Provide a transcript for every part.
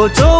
ও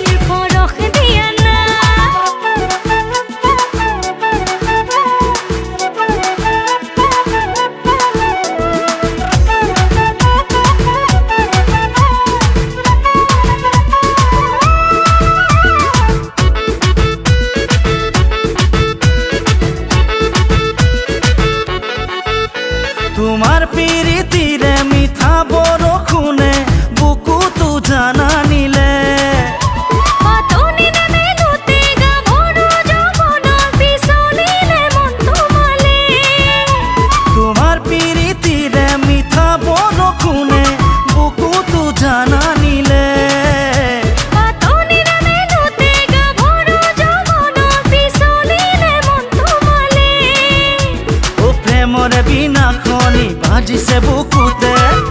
साजी से बुकुते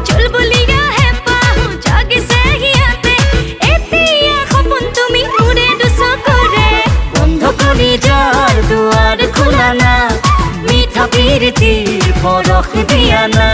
चुलबुलिया है पाहु जागे से হিয়াতে এতে এখন তুমি উড়ে দুসা করে বন্ধ করে যার দুয়ার খোলা না মিঠা প্রীতির পরখ দিয়া না